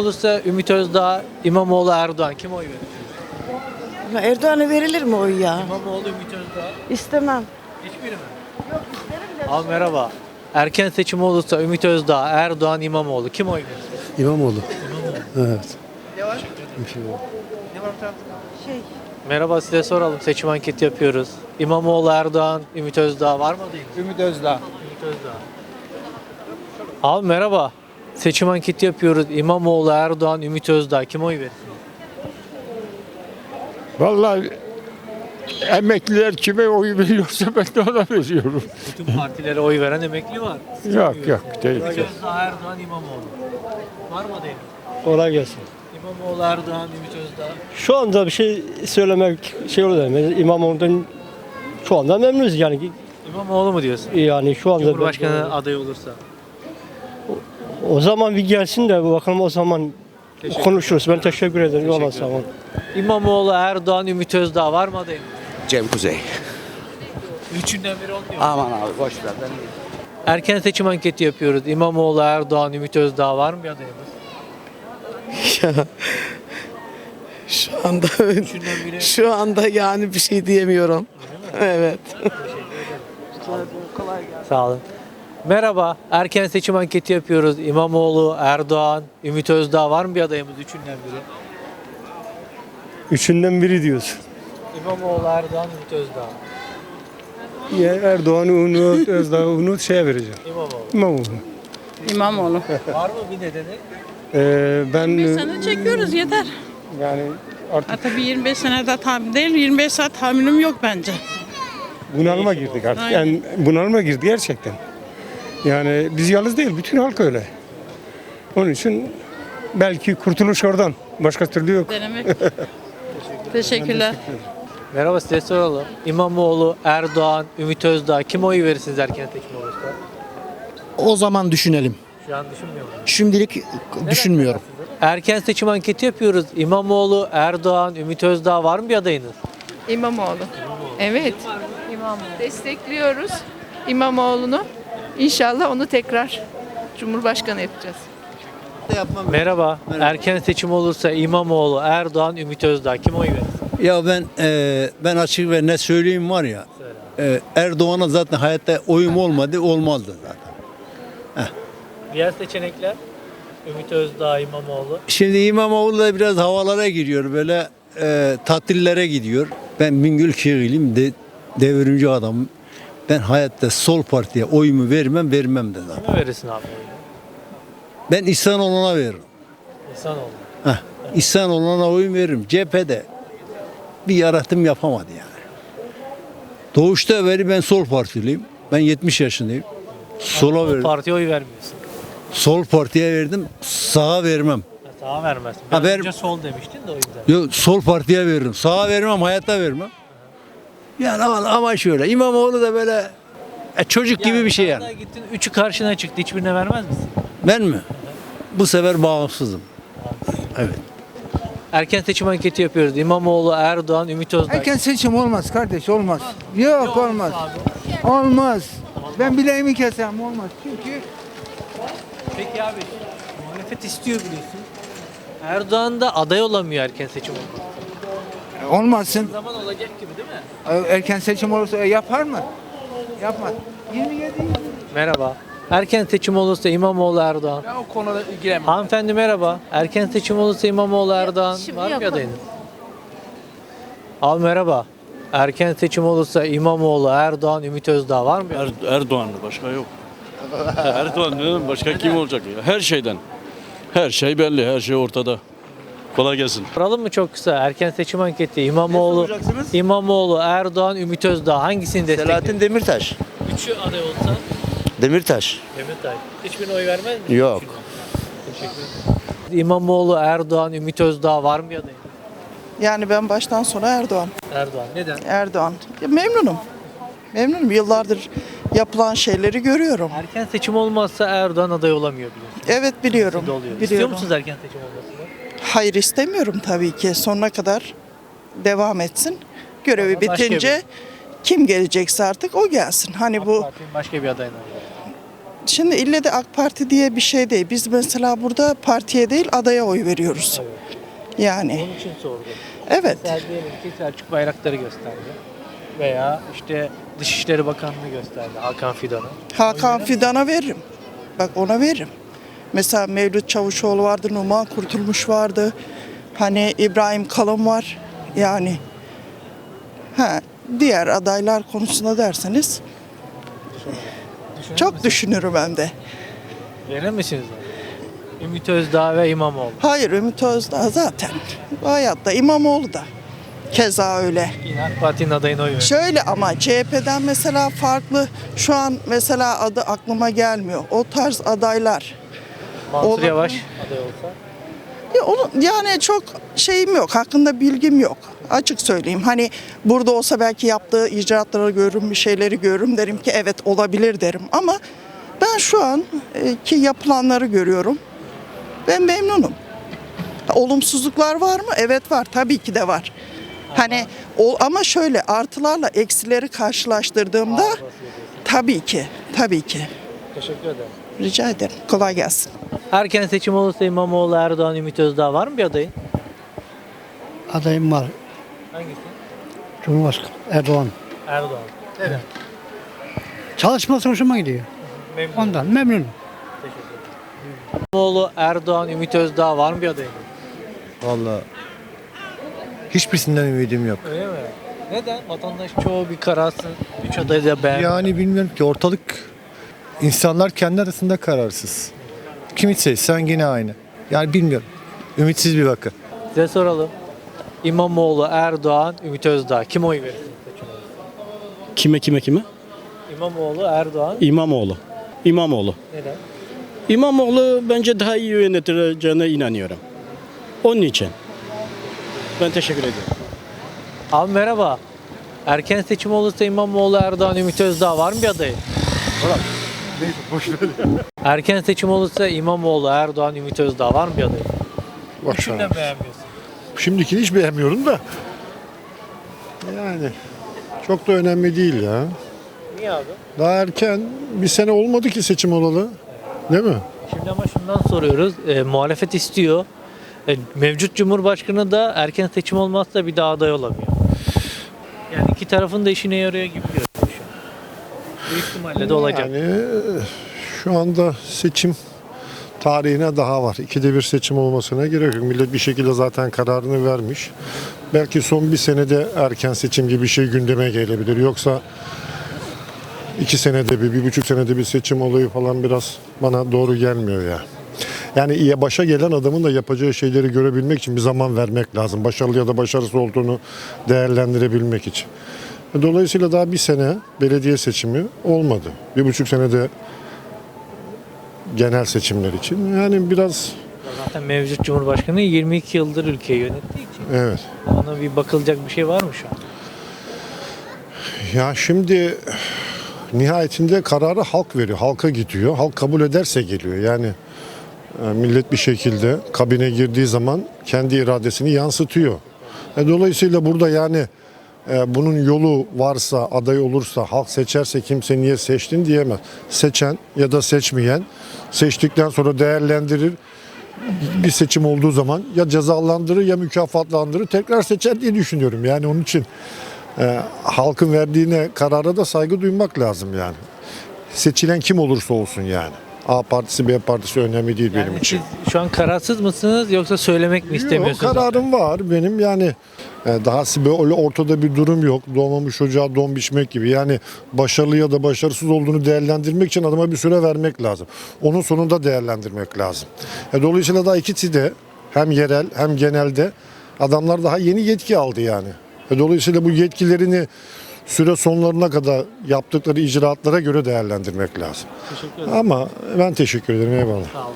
olursa Ümit Özdağ, İmamoğlu, Erdoğan kim oy verir? Ama Erdoğan'a verilir mi oy ya? İmamoğlu, Ümit Özdağ. İstemem. Hiçbiri mi? Abi merhaba. Erken seçim olursa Ümit Özdağ, Erdoğan, İmamoğlu kim oy verir? İmamoğlu. Evet. Şey, Merhaba size soralım. Seçim anketi yapıyoruz. İmamoğlu, Erdoğan, Ümit Özdağ var mı değil? Ümit Özdağ. Ümit Özdağ. Abi merhaba. Seçim anketi yapıyoruz. İmamoğlu, Erdoğan, Ümit Özdağ kim oy verir? Vallahi emekliler kime oy veriyorsa ben de ona veriyorum. Bütün partilere oy veren emekli var. Yok yok değil. Ümit Özdağ, Erdoğan, İmamoğlu. Var mı değil? Kolay gelsin. İmamoğlu, Erdoğan, Ümit Özdağ. Şu anda bir şey söylemek şey olur demek. İmamoğlu'ndan şu anda memnunuz yani. İmamoğlu mu diyorsun? Yani şu anda Cumhurbaşkanı adayı olursa. O zaman bir gelsin de bakalım o zaman Teşekkür konuşuruz. Ben teşekkür ederim. Teşekkür Vallahi sağ olun. İmamoğlu, Erdoğan, Ümit Özdağ var mı adayım? Cem Kuzey. Üçünden biri olmuyor. Aman abi boş ver. Ben... Erken seçim anketi yapıyoruz. İmamoğlu, Erdoğan, Ümit Özdağ var mı bir adayımız? Şu anda şu anda yani bir şey diyemiyorum. Evet. Sağ olun. Merhaba. Erken seçim anketi yapıyoruz. İmamoğlu, Erdoğan, Ümit Özdağ var mı bir adayımız? Üçünden biri. Üçünden biri diyorsun. İmamoğlu, Erdoğan, Ümit Özdağ. Ya Erdoğan'ı unut, Özdağ'ı unut şeye vereceğim. İmamoğlu. İmamoğlu. İmamoğlu. Var mı bir nedeni? Ee, ben Bir sene çekiyoruz yeter. yani artık Ha, tabii 25 sene daha tahmin değil, 25 saat tahminim yok bence. bunalıma girdik artık. Aynen. Yani bunalıma girdi gerçekten. Yani biz yalnız değil, bütün halk öyle. Onun için belki kurtuluş oradan. Başka türlü yok. Denemek. Teşekkürler. Merhaba size soralım. İmamoğlu, Erdoğan, Ümit Özdağ kim oy verirsiniz erken seçim olursa? O zaman düşünelim. Şu an düşünmüyor musunuz? Şimdilik düşünmüyorum. Erken seçim anketi yapıyoruz. İmamoğlu, Erdoğan, Ümit Özdağ var mı bir adayınız? İmamoğlu. Evet. Destekliyoruz İmamoğlu'nu. İnşallah onu tekrar Cumhurbaşkanı yapacağız. Merhaba. Erken seçim olursa İmamoğlu, Erdoğan, Ümit Özdağ kim oy verir? Ya ben e, ben açık ve net söyleyeyim var ya. e, Erdoğan'a zaten hayatta oyum olmadı, olmazdı zaten. Diğer seçenekler Ümit Özdağ, İmamoğlu. Şimdi İmamoğlu da biraz havalara giriyor böyle e, tatillere gidiyor. Ben Bingöl Kağıl'im de devrimci adamım. Ben hayatta sol partiye oyumu vermem, vermem de zaten. Kime verirsin abi? Ben İhsanoğlu'na veririm. İhsanoğlu. Heh, İhsanoğlu'na oyun veririm. Cephede bir yaratım yapamadı yani. Doğuşta beri ben sol partiliyim. Ben 70 yaşındayım. Sola verdim. Partiye oy vermiyorsun. Sol partiye verdim, sağa vermem. Sağa vermezsin. Ha, Biraz ver- önce sol demiştin de o yüzden. Yok sol partiye veririm. Sağa vermem, hayatta vermem. Yani ama, ama şöyle İmamoğlu da böyle e, çocuk gibi bir şey yani. Gittin, üçü karşına çıktı. Hiçbirine vermez misin? Ben mi? Bu sefer bağımsızım. Evet. Erken seçim anketi yapıyoruz. İmamoğlu, Erdoğan, Ümit Özdağ. Erken seçim olmaz kardeş olmaz. Yok olmaz. Olmaz. Ben bileğimi kesem olmaz. Çünkü Peki abi muhalefet istiyor biliyorsun. Erdoğan da aday olamıyor erken seçim olmaz. Olmasın. Zaman olacak gibi değil mi? Erken seçim olursa e, yapar mı? Yapmaz. 27 Merhaba. Erken seçim olursa İmamoğlu Erdoğan. Ben o konuda ilgilenmem. Hanımefendi merhaba. Erken seçim olursa İmamoğlu Erdoğan şimdi var mı adayınız? Abi merhaba. Erken seçim olursa İmamoğlu, Erdoğan, Ümit Özdağ var mı? Er, Erdoğan'lı başka yok. Erdoğan ne başka kim olacak ya? Her şeyden. Her şey belli, her şey ortada. Kolay gelsin. Soralım mı çok kısa? Erken seçim anketi. İmamoğlu, İmamoğlu, Erdoğan, Ümit Özdağ hangisini destekler? Selahattin Demirtaş. Üçü aday olsa Demirtaş. Demirtaş. Hiçbirine oy vermez mi? Yok. Teşekkür ederim. İmamoğlu, Erdoğan, Ümit Özdağ var mı bir adayınız? yani ben baştan sona Erdoğan. Erdoğan. Neden? Erdoğan. Ya memnunum. Memnunum. Yıllardır yapılan şeyleri görüyorum. Erken seçim olmazsa Erdoğan aday olamıyor biliyorsun. Evet biliyorum. Siz de oluyor. İstiyor Biliyorum. musunuz erken seçim olmasını? Hayır istemiyorum tabii ki. Sonuna kadar devam etsin. Görevi Ama başka bitince kim gelecekse artık o gelsin. Hani bu Partinin başka bir adayına. Şimdi ille de AK Parti diye bir şey değil. Biz mesela burada partiye değil adaya oy veriyoruz. Yani Onun için sordum. evet. Mesela diyelim ki Selçuk Bayraktar'ı gösterdi. Veya işte Dışişleri Bakanlığı gösterdi Hakan Fidan'ı. Hakan Fidan'a veririm. Bak ona veririm. Mesela Mevlüt Çavuşoğlu vardı, Numan Kurtulmuş vardı. Hani İbrahim Kalın var. Yani ha, diğer adaylar konusunda derseniz çok düşünürüm hem de. Verir misiniz? Ümit Özdağ ve İmamoğlu. Hayır Ümit Özdağ zaten hayatta İmamoğlu da keza öyle. Yine AK Parti'nin adayına oy. Şöyle ama CHP'den mesela farklı şu an mesela adı aklıma gelmiyor. O tarz adaylar. Mansur Olur. Yavaş aday olsa. Ya onu, yani çok şeyim yok, hakkında bilgim yok. Açık söyleyeyim. Hani burada olsa belki yaptığı icraatları görürüm, bir şeyleri görürüm derim ki evet olabilir derim. Ama ben şu an e, ki yapılanları görüyorum. Ben memnunum. Olumsuzluklar var mı? Evet var. Tabii ki de var. Hani o, ama şöyle artılarla eksileri karşılaştırdığımda tabii ki, tabii ki. Teşekkür ederim. Rica ederim. Kolay gelsin. Erken seçim olursa İmamoğlu, Erdoğan, Ümit Özdağ var mı bir adayın? Adayım var. Hangisi? Cumhurbaşkanı Erdoğan. Erdoğan. Neden? Çalışması hoşuma gidiyor. Memnun. Ondan memnunum. İmamoğlu, Erdoğan, Ümit Özdağ var mı bir adayın? Vallahi hiçbirisinden ümidim yok. Öyle mi? Neden? Vatandaş çoğu bir kararsız. Üç adayı da beğenmiyor. Yani bilmiyorum ki ortalık insanlar kendi arasında kararsız. Kimi seçsen yine aynı. Yani bilmiyorum. Ümitsiz bir bakın. Size soralım. İmamoğlu, Erdoğan, Ümit Özdağ. Kim oy verir? Kime kime kime? İmamoğlu, Erdoğan. İmamoğlu. İmamoğlu. Neden? İmamoğlu bence daha iyi yönetileceğine inanıyorum. Onun için. Ben teşekkür ediyorum. Abi merhaba. Erken seçim olursa İmamoğlu, Erdoğan, Ümit Özdağ var mı bir adayı? Erken seçim olursa İmamoğlu, Erdoğan, Ümit Özdağ var mı bir adayı? Üçünden beğenmiyorsun. Şimdikini hiç beğenmiyorum da. Yani çok da önemli değil ya. Niye abi? Daha erken bir sene olmadı ki seçim olalı. Değil mi? Şimdi ama şundan soruyoruz. E, muhalefet istiyor. E, mevcut Cumhurbaşkanı da erken seçim olmazsa bir daha aday olamıyor. Yani iki tarafın da işine yarıyor gibi görünüyor. Büyük ihtimalle de olacak. Yani e, şu anda seçim tarihine daha var. İkide bir seçim olmasına gerek yok. Millet bir şekilde zaten kararını vermiş. Belki son bir senede erken seçim gibi bir şey gündeme gelebilir. Yoksa iki senede bir, bir buçuk senede bir seçim olayı falan biraz bana doğru gelmiyor ya. Yani başa gelen adamın da yapacağı şeyleri görebilmek için bir zaman vermek lazım. Başarılı ya da başarısız olduğunu değerlendirebilmek için. Dolayısıyla daha bir sene belediye seçimi olmadı. Bir buçuk senede genel seçimler için. Yani biraz Zaten mevcut Cumhurbaşkanı 22 yıldır ülkeyi yönettiği için evet. ona bir bakılacak bir şey var mı şu an? Ya şimdi nihayetinde kararı halk veriyor. Halka gidiyor. Halk kabul ederse geliyor. Yani e, millet bir şekilde kabine girdiği zaman kendi iradesini yansıtıyor. E, dolayısıyla burada yani bunun yolu varsa, aday olursa, halk seçerse kimse niye seçtin diyemez. Seçen ya da seçmeyen seçtikten sonra değerlendirir. Bir seçim olduğu zaman ya cezalandırır ya mükafatlandırır tekrar seçer diye düşünüyorum. Yani onun için e, halkın verdiğine karara da saygı duymak lazım yani. Seçilen kim olursa olsun yani. A partisi B partisi önemli değil benim Yani için. siz şu an kararsız mısınız yoksa söylemek mi Yok, istemiyorsunuz? kararım var benim yani daha böyle ortada bir durum yok. Doğmamış çocuğa don biçmek gibi. Yani başarılı ya da başarısız olduğunu değerlendirmek için adama bir süre vermek lazım. Onun sonunda değerlendirmek lazım. E, dolayısıyla daha ikisi de hem yerel hem genelde adamlar daha yeni yetki aldı yani. E, dolayısıyla bu yetkilerini süre sonlarına kadar yaptıkları icraatlara göre değerlendirmek lazım. Teşekkür ederim. Ama ben teşekkür ederim eyvallah. Sağ olun.